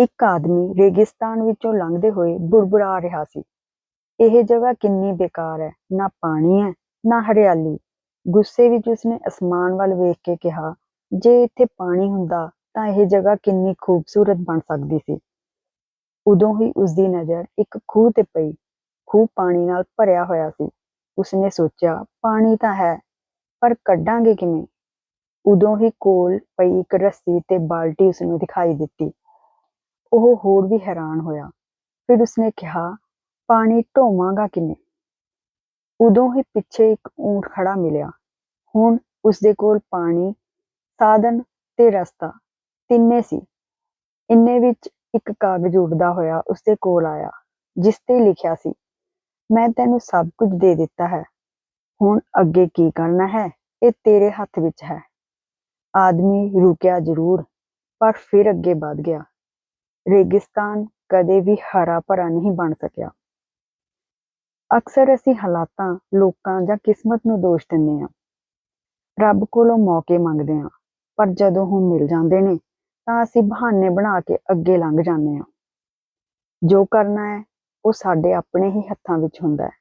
ਇੱਕ ਆਦਮੀ ਰੇਗਿਸਤਾਨ ਵਿੱਚੋਂ ਲੰਘਦੇ ਹੋਏ ਬੁਰਬੁਰਾ ਰਿਹਾ ਸੀ। ਇਹ ਜਗ੍ਹਾ ਕਿੰਨੀ ਬੇਕਾਰ ਹੈ, ਨਾ ਪਾਣੀ ਹੈ, ਨਾ ਹਰਿਆਲੀ। ਗੁੱਸੇ ਵਿੱਚ ਉਸਨੇ ਅਸਮਾਨ ਵੱਲ ਵੇਖ ਕੇ ਕਿਹਾ, ਜੇ ਇੱਥੇ ਪਾਣੀ ਹੁੰਦਾ ਤਾਂ ਇਹ ਜਗ੍ਹਾ ਕਿੰਨੀ ਖੂਬਸੂਰਤ ਬਣ ਸਕਦੀ ਸੀ। ਉਦੋਂ ਹੀ ਉਸਦੀ ਨਜ਼ਰ ਇੱਕ ਖੂਹ ਤੇ ਪਈ। ਖੂਹ ਪਾਣੀ ਨਾਲ ਭਰਿਆ ਹੋਇਆ ਸੀ। ਉਸਨੇ ਸੋਚਿਆ, ਪਾਣੀ ਤਾਂ ਹੈ, ਪਰ ਕੱਢਾਂਗੇ ਕਿਵੇਂ? ਉਦੋਂ ਹੀ ਕੋਲ ਪਈ ਇੱਕ ਰੱਸੀ ਤੇ ਬਾਲਟੀ ਉਸਨੂੰ ਦਿਖਾਈ ਦਿੱਤੀ। ਉਹ ਹੋਰ ਵੀ ਹੈਰਾਨ ਹੋਇਆ। ਫਿਰ ਉਸਨੇ ਕਿਹਾ, ਪਾਣੀ ਢੋਵਾਂਗਾ ਕਿਵੇਂ? ਉਦੋਂ ਹੀ ਪਿੱਛੇ ਇੱਕ ਊਂਟ ਖੜਾ ਮਿਲਿਆ। ਹੁਣ ਉਸਦੇ ਕੋਲ ਪਾਣੀ, ਸਾਧਨ ਤੇ ਰਸਤਾ ਤਿੰਨੇ ਸੀ। ਇੰਨੇ ਵਿੱਚ ਇੱਕ ਕਾਗਜ਼ ਉੱਡਦਾ ਹੋਇਆ ਉਸਦੇ ਕੋਲ ਆਇਆ, ਜਿਸ ਤੇ ਲਿਖਿਆ ਸੀ, ਮੈਂ ਤੈਨੂੰ ਸਭ ਕੁਝ ਦੇ ਦਿੱਤਾ ਹੈ। ਹੁਣ ਅੱਗੇ ਕੀ ਕਰਨਾ ਹੈ? ਇਹ ਤੇਰੇ ਹੱਥ ਵਿੱਚ ਹੈ। ਆਦਮੀ ਰੁਕਿਆ ਜ਼ਰੂਰ, ਪਰ ਫਿਰ ਅੱਗੇ ਵਧ ਗਿਆ। ਰੇਗਿਸਤਾਨ ਕਦੇ ਵੀ ਹਰਾ ਭਰਾ ਨਹੀਂ ਬਣ ਸਕਿਆ। ਅਕਸਰ ਅਸੀਂ ਹਾਲਾਤਾਂ, ਲੋਕਾਂ ਜਾਂ ਕਿਸਮਤ ਨੂੰ ਦੋਸ਼ ਦਿੰਦੇ ਹਾਂ। ਰੱਬ ਕੋਲੋਂ ਮੌਕੇ ਮੰਗਦੇ ਹਾਂ, ਪਰ ਜਦੋਂ ਉਹ ਮਿਲ ਜਾਂਦੇ ਨੇ, ਤਾਂ ਅਸੀਂ ਬਹਾਨੇ ਬਣਾ ਕੇ ਅੱਗੇ ਲੰਘ ਜਾਂਦੇ ਹਾਂ। ਜੋ ਕਰਨਾ ਹੈ, ਉਹ ਸਾਡੇ ਆਪਣੇ ਹੀ ਹੱਥਾਂ ਵਿੱਚ ਹੁੰਦਾ ਹੈ।